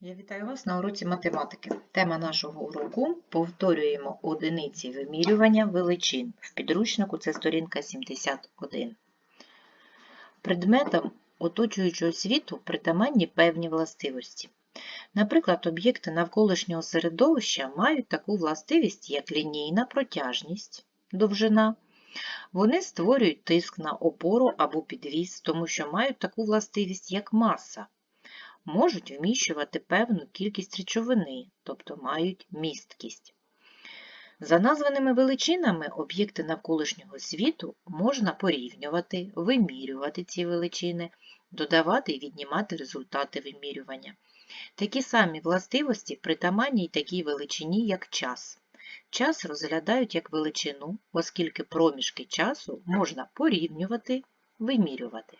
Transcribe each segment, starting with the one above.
Я вітаю вас на уроці математики. Тема нашого уроку повторюємо одиниці вимірювання величин. В підручнику це сторінка 71. Предметам оточуючого світу притаманні певні властивості. Наприклад, об'єкти навколишнього середовища мають таку властивість, як лінійна протяжність, довжина. Вони створюють тиск на опору або підвіз, тому що мають таку властивість, як маса можуть вміщувати певну кількість речовини, тобто мають місткість. За названими величинами об'єкти навколишнього світу можна порівнювати, вимірювати ці величини, додавати і віднімати результати вимірювання. Такі самі властивості притаманні й такій величині, як час. Час розглядають як величину, оскільки проміжки часу можна порівнювати, вимірювати.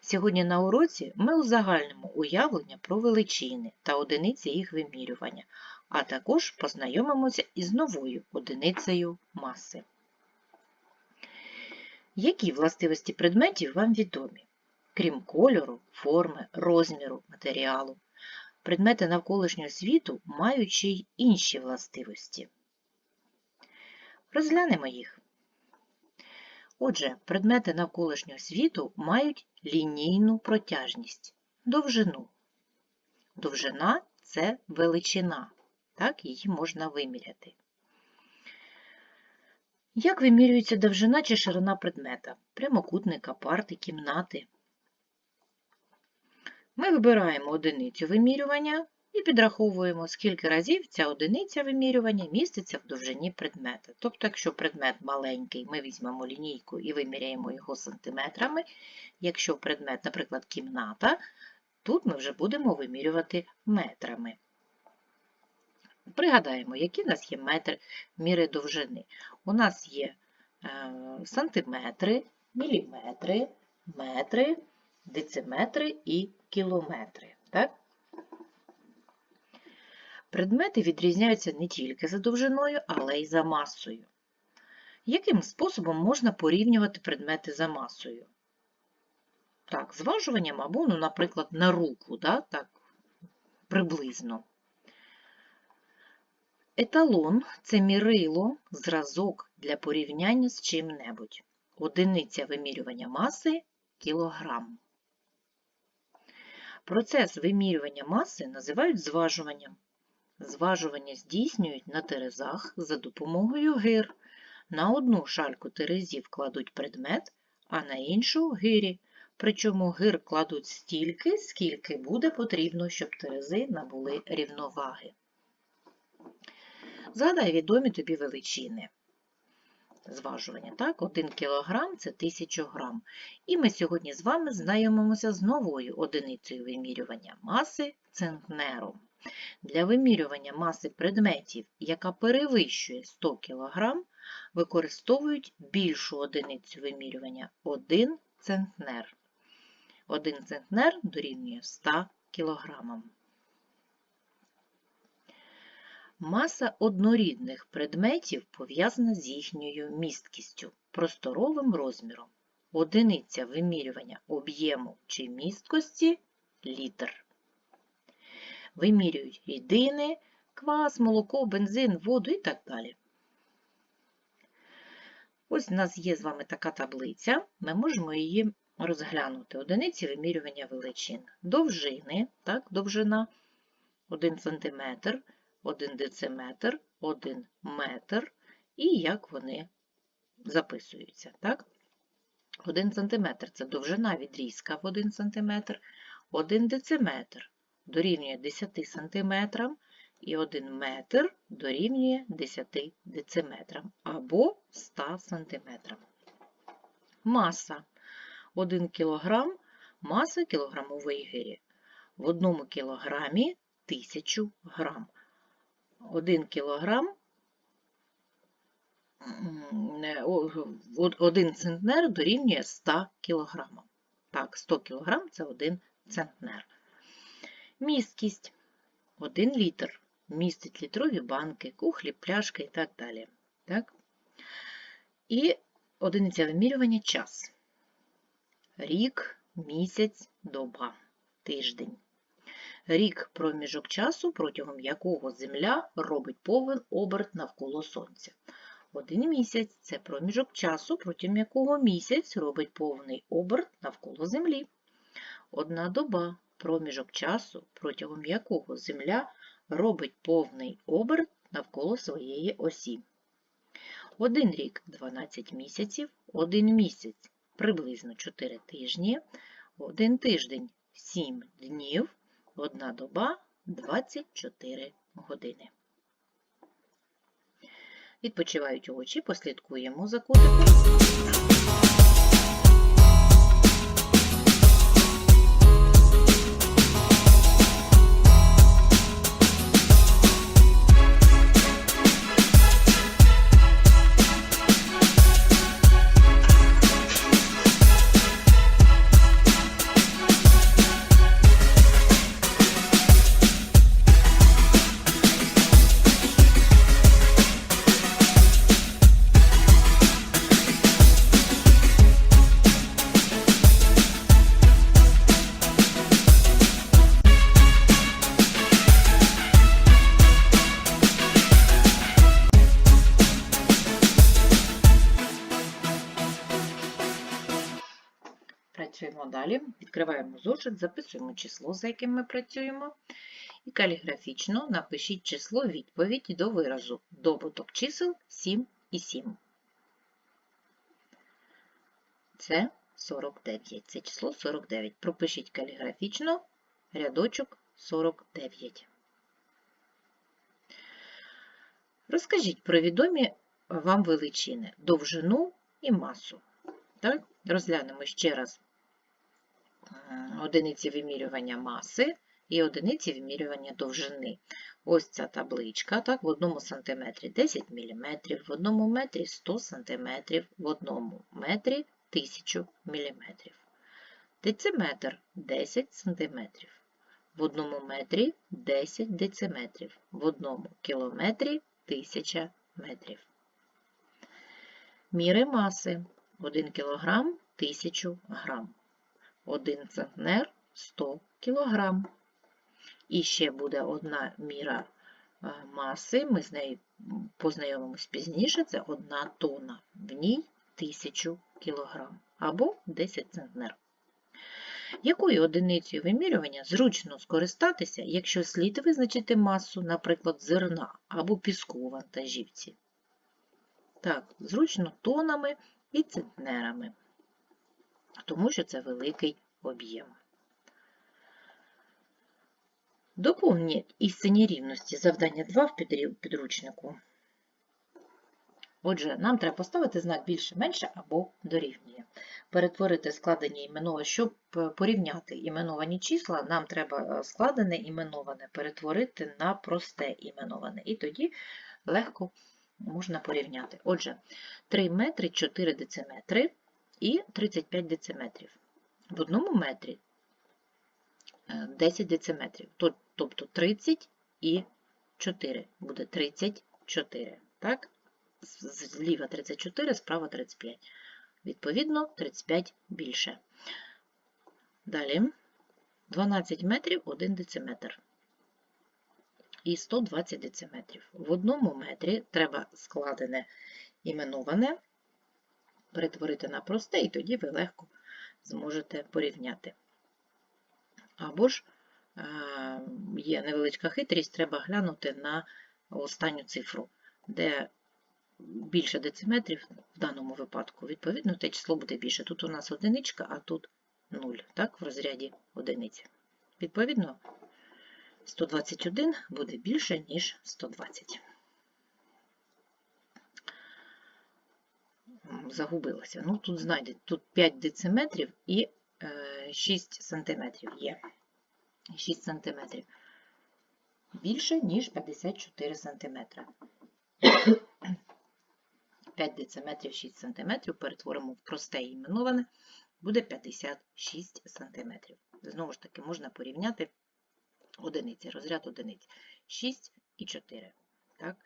Сьогодні на уроці ми узагальнимо уявлення про величини та одиниці їх вимірювання, а також познайомимося із новою одиницею маси. Які властивості предметів вам відомі? Крім кольору, форми, розміру, матеріалу. Предмети навколишнього світу мають ще й інші властивості. Розглянемо їх. Отже, предмети навколишнього світу мають лінійну протяжність, довжину. Довжина це величина, так, її можна виміряти. Як вимірюється довжина чи ширина предмета? Прямокутника, парти, кімнати. Ми вибираємо одиницю вимірювання і підраховуємо, скільки разів ця одиниця вимірювання міститься в довжині предмета. Тобто, якщо предмет маленький, ми візьмемо лінійку і виміряємо його сантиметрами. Якщо предмет, наприклад, кімната, тут ми вже будемо вимірювати метрами. Пригадаємо, які в нас є метри міри довжини. У нас є е, сантиметри, міліметри, метри, дециметри і кілометри. Так? Предмети відрізняються не тільки за довжиною, але й за масою. Яким способом можна порівнювати предмети за масою? Так, зважуванням або, ну, наприклад, на руку, да, так, приблизно. Еталон це мірило, зразок для порівняння з чим-небудь. Одиниця вимірювання маси кілограм. Процес вимірювання маси називають зважуванням. Зважування здійснюють на терезах за допомогою гир. На одну шальку терезів кладуть предмет, а на іншу гирі. Причому гир кладуть стільки, скільки буде потрібно, щоб терези набули рівноваги. Згадай відомі тобі величини. Зважування, так? 1 кг це 1000 грам. І ми сьогодні з вами знайомимося з новою одиницею вимірювання маси центнером. Для вимірювання маси предметів, яка перевищує 100 кг, використовують більшу одиницю вимірювання 1 центнер. 1 центнер дорівнює 100 кг. Маса однорідних предметів пов'язана з їхньою місткістю, просторовим розміром. Одиниця вимірювання об'єму чи місткості літр. Вимірюють рідини, квас, молоко, бензин, воду і так далі. Ось у нас є з вами така таблиця, ми можемо її розглянути. Одиниці вимірювання величин. Довжини, так, довжина 1 см, 1 дециметр, 1 метр і як вони записуються. Так? 1 см це довжина відрізка в 1 см, 1 дециметр дорівнює 10 см і 1 метр дорівнює 10 дециметрам або 100 см. Маса 1 кг маса кілограмової гирі. В 1 кілограмі 1000 грам. 1 кілограм 1 центнер дорівнює 100 кг. Так, 100 кг це 1 центнер. Місткість 1 літр. Містить літрові банки, кухлі, пляшки і так далі. Так? І одиниця вимірювання час. Рік, місяць, доба, тиждень. рік проміжок часу, протягом якого Земля робить повен оберт навколо Сонця. Один місяць це проміжок часу, протягом якого місяць робить повний оберт навколо Землі. Одна доба проміжок часу, протягом якого Земля робить повний оберт навколо своєї осі. Один рік 12 місяців, один місяць приблизно 4 тижні, один тиждень 7 днів, одна доба 24 години. Відпочивають очі, послідкуємо за котиком. Далі. Відкриваємо зошит, записуємо число, за яким ми працюємо. І каліграфічно напишіть число відповідь до виразу. Добуток чисел 7 і 7. Це 49. Це число 49. Пропишіть каліграфічно рядочок 49. Розкажіть про відомі вам величини довжину і масу. Так? Розглянемо ще раз одиниці вимірювання маси і одиниці вимірювання довжини. Ось ця табличка, так, в одному сантиметрі 10 мм, в одному метрі 100 см, в одному метрі 1000 мм. Дециметр 10 см, в одному метрі 10 дециметрів, в одному кілометрі 1000 метрів. Міри маси 1 кг 1000 грам, 1 центнер 100 кг. І ще буде одна міра е, маси, ми з нею познайомимось пізніше, це 1 тонна, в ній 1000 кг або 10 центнер. Якою одиницею вимірювання зручно скористатися, якщо слід визначити масу, наприклад, зерна або піску у вантажівці? Так, зручно тонами і центнерами, тому що це великий об'єм. Доповніть істинні рівності завдання 2 в підручнику. Отже, нам треба поставити знак більше-менше або дорівнює. Перетворити складені іменова, щоб порівняти іменовані числа, нам треба складене іменоване перетворити на просте іменоване. І тоді легко можна порівняти. Отже, 3 метри 4 дециметри і 35 дециметрів. В одному метрі 10 е, дециметрів, тобто 30 і 4 буде 34. Так? Зліва 34, справа 35. Відповідно, 35 більше. Далі 12 метрів 1 дециметр і 120 дециметрів. В одному метрі треба складене іменоване перетворити на просте, і тоді ви легко зможете порівняти. Або ж е, є невеличка хитрість, треба глянути на останню цифру, де більше дециметрів в даному випадку, відповідно, те число буде більше. Тут у нас одиничка, а тут 0, так, в розряді одиниці. Відповідно, 121 буде більше, ніж 120. Загубилася. Ну, тут знайдете, тут 5 дециметрів і 6 е, сантиметрів є. 6 сантиметрів. Більше, ніж 54 сантиметра. 5 дециметрів 6 сантиметрів перетворимо в просте іменоване, буде 56 сантиметрів. Знову ж таки, можна порівняти одиниці, розряд одиниць. 6 і 4. Так?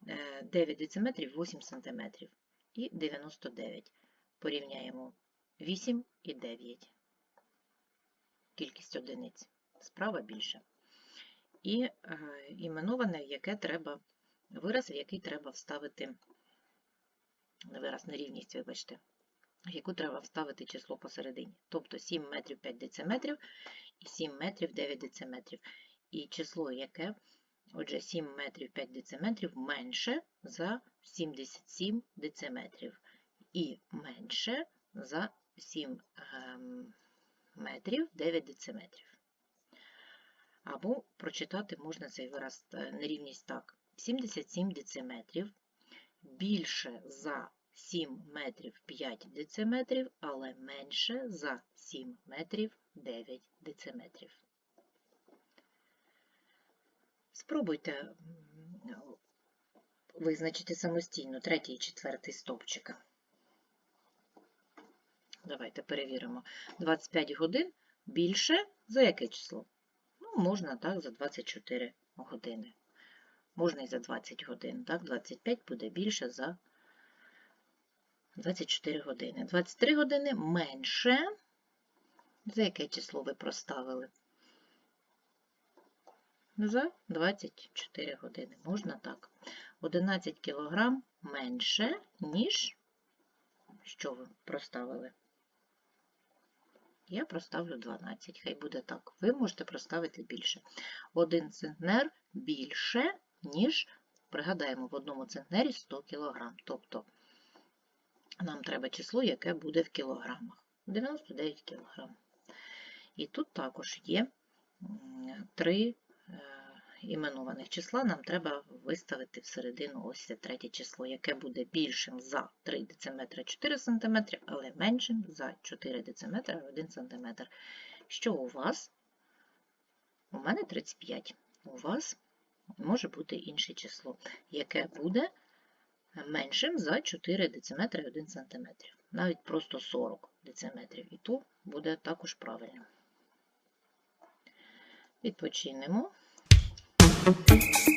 9 е, дециметрів 8 сантиметрів. І 99. Порівняємо 8 і 9. Кількість одиниць. справа більше. І е, іменоване, в яке треба, вираз, в який треба вставити, не вираз, нерівність, вибачте, в яку треба вставити число посередині. Тобто 7 метрів 5 дециметрів і 7 метрів 9 дециметрів. І число яке, отже, 7 метрів 5 дециметрів менше за 77 дециметрів. І менше за 7 ем, метрів 9 дециметрів. Або прочитати можна цей вираз е, нерівність так. 77 дециметрів більше за 7 метрів 5 дециметрів, але менше за 7 метрів 9 дециметрів. Спробуйте визначити самостійно третій і четвертий стовпчика. Давайте перевіримо. 25 годин більше за яке число? Ну, можна так, за 24 години. Можна і за 20 годин. Так, 25 буде більше за 24 години. 23 години менше. За яке число ви проставили? За 24 години. Можна так. 11 кг менше, ніж що ви проставили? Я проставлю 12, хай буде так. Ви можете проставити більше. Один центнер більше, ніж, пригадаємо, в одному центнері 100 кг. Тобто нам треба число, яке буде в кілограмах. 99 кг. І тут також є три е, іменованих числа, нам треба виставити всередину ось це третє число, яке буде більшим за 3 дециметри 4 см, але меншим за 4 дециметри 1 см. Що у вас? У мене 35. У вас може бути інше число, яке буде меншим за 4 дециметри 1 см. Навіть просто 40 дециметрів. І тут буде також правильно. Відпочинемо. thank you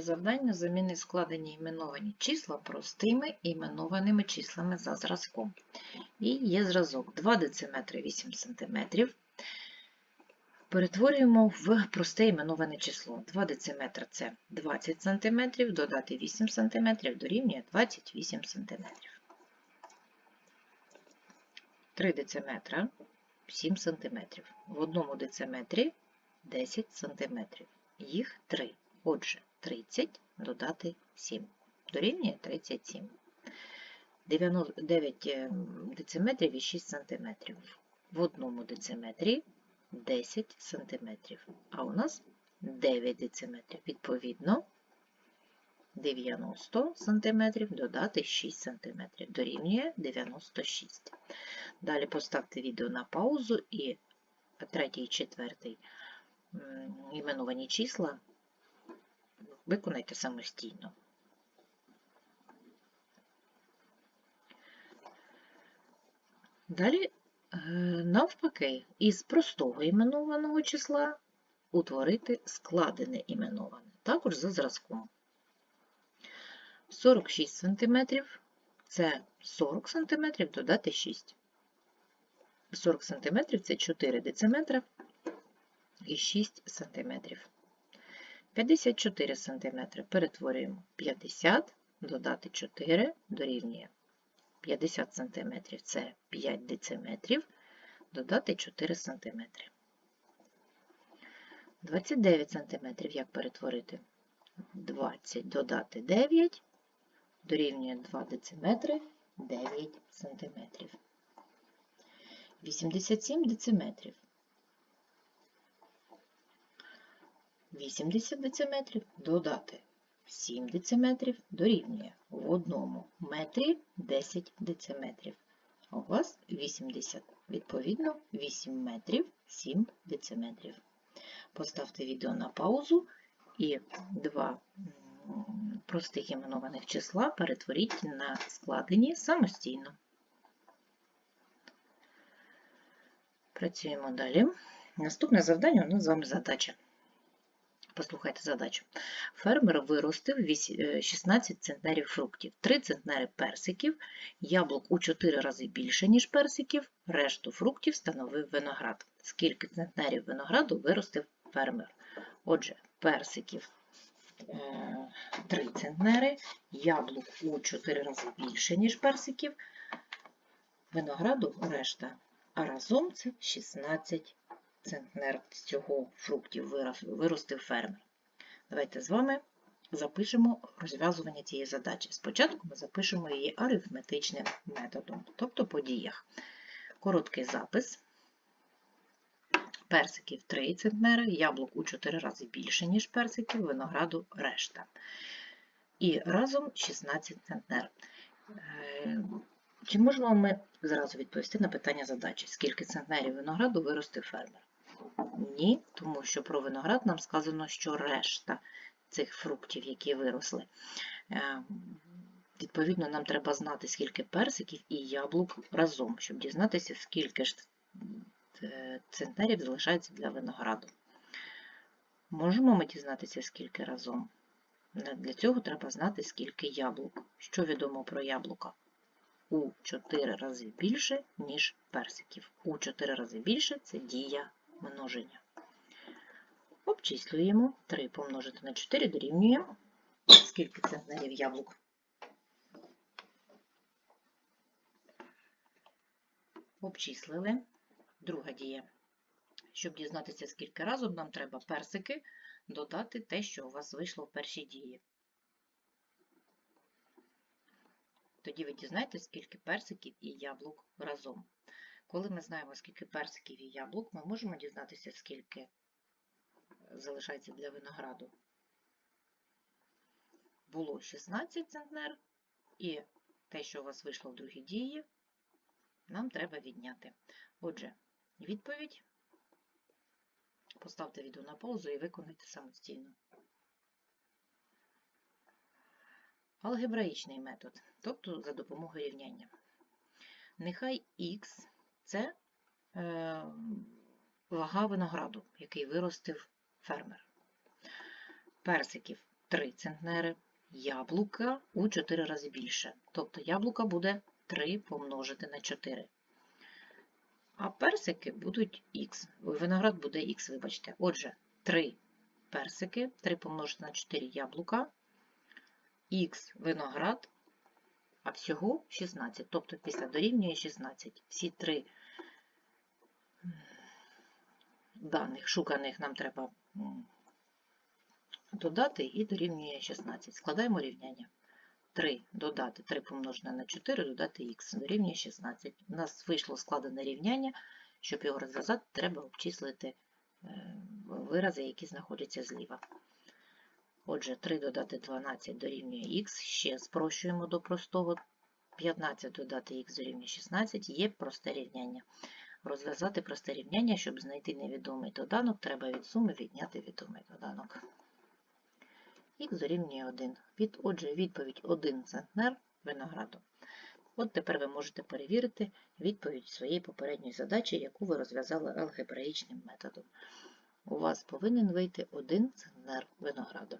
Третє завдання заміни складені іменовані числа простими іменованими числами за зразком. І є зразок 2 дециметри 8 см. Перетворюємо в просте іменоване число. 2 дециметра – це 20 см, додати 8 см дорівнює 28 см. 3 дециметра 7 см. В одному дециметрі 10 см. Їх 3. Отже, 30 додати 7. Дорівнює 37. 9 дециметрів і 6 см. В одному дециметрі 10 см. А у нас 9 дециметрів. Відповідно, 90 см додати 6 см. Дорівнює 96. Далі поставте відео на паузу і третій і четвертий іменовані числа виконайте самостійно. Далі, е, навпаки, із простого іменованого числа утворити складене іменоване, також за зразком. 46 см це 40 см додати 6. 40 см це 4 дециметра і 6 см. 54 см перетворюємо 50, додати 4 дорівнює 50 см це 5 дециметрів, додати 4 см. 29 см як перетворити? 20 додати 9 дорівнює 2 дециметри 9 см. 87 дециметрів. 80 дециметрів додати 7 дециметрів дорівнює в одному метрі 10 дециметрів. А у вас 80. Відповідно, 8 метрів 7 дециметрів. Поставте відео на паузу і два простих іменованих числа перетворіть на складені самостійно. Працюємо далі. Наступне завдання у нас з вами задача. Послухайте задачу. Фермер виростив е, 16 центнерів фруктів, 3 центнери персиків, яблук у 4 рази більше, ніж персиків, решту фруктів становив виноград. Скільки центнерів винограду виростив фермер? Отже, персиків 3 центнери, яблук у 4 рази більше, ніж персиків, винограду решта. А разом це 16 центнер цього фруктів вирос- виростив фермер. Давайте з вами запишемо розв'язування цієї задачі. Спочатку ми запишемо її арифметичним методом, тобто по діях. Короткий запис. Персиків 3 центнери, яблук у 4 рази більше, ніж персиків, винограду решта. І разом 16 центнер. Е, Чи можемо ми зразу відповісти на питання задачі, скільки центнерів винограду виростив фермер? Ні, тому що про виноград нам сказано, що решта цих фруктів, які виросли. Е, Відповідно, нам треба знати, скільки персиків і яблук разом, щоб дізнатися, скільки ж е, центнерів залишається для винограду. Можемо ми дізнатися, скільки разом? Для цього треба знати, скільки яблук. Що відомо про яблука? У 4 рази більше, ніж персиків. У 4 рази більше це дія множення. Обчислюємо 3 помножити на 4 дорівнює. Скільки центнерів яблук? Обчислили. Друга дія. Щоб дізнатися, скільки разом, нам треба персики додати те, що у вас вийшло в першій дії. Тоді ви дізнаєтесь, скільки персиків і яблук разом. Коли ми знаємо, скільки персиків і яблук, ми можемо дізнатися, скільки залишається для винограду. Було 16 центнер, і те, що у вас вийшло в другій дії, нам треба відняти. Отже, відповідь. Поставте відео на паузу і виконайте самостійно. Алгебраїчний метод, тобто за допомогою рівняння. Нехай х це е, вага винограду, який виростив фермер. Персиків 3 центнери, яблука у 4 рази більше. Тобто яблука буде 3 помножити на 4. А персики будуть х. Виноград буде х, вибачте. Отже, 3 персики, 3 помножити на 4 яблука, х виноград, а всього 16. Тобто після дорівнює 16. Всі три даних шуканих нам треба додати і дорівнює 16. Складаємо рівняння. 3 додати 3 помножене на 4, додати х дорівнює 16. У нас вийшло складене рівняння. Щоб його розв'язати, треба обчислити е, вирази, які знаходяться зліва. Отже, 3 додати 12 дорівнює х, ще спрощуємо до простого. 15 додати х дорівнює 16 є просте рівняння. Розв'язати просте рівняння, щоб знайти невідомий доданок, треба від суми відняти відомий доданок. Х дорівнює 1. Від, отже, відповідь 1 центнер винограду. От тепер ви можете перевірити відповідь своєї попередньої задачі, яку ви розв'язали алгебраїчним методом. У вас повинен вийти 1 центнер винограду.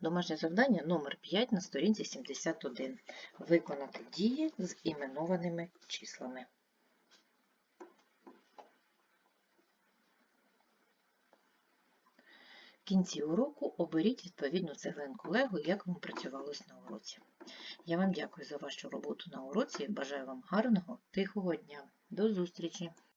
Домашнє завдання номер 5 на сторінці 71. Виконати дії з іменованими числами. В кінці уроку оберіть відповідну цеглинку Лего, як вам працювалось на уроці. Я вам дякую за вашу роботу на уроці бажаю вам гарного, тихого дня. До зустрічі!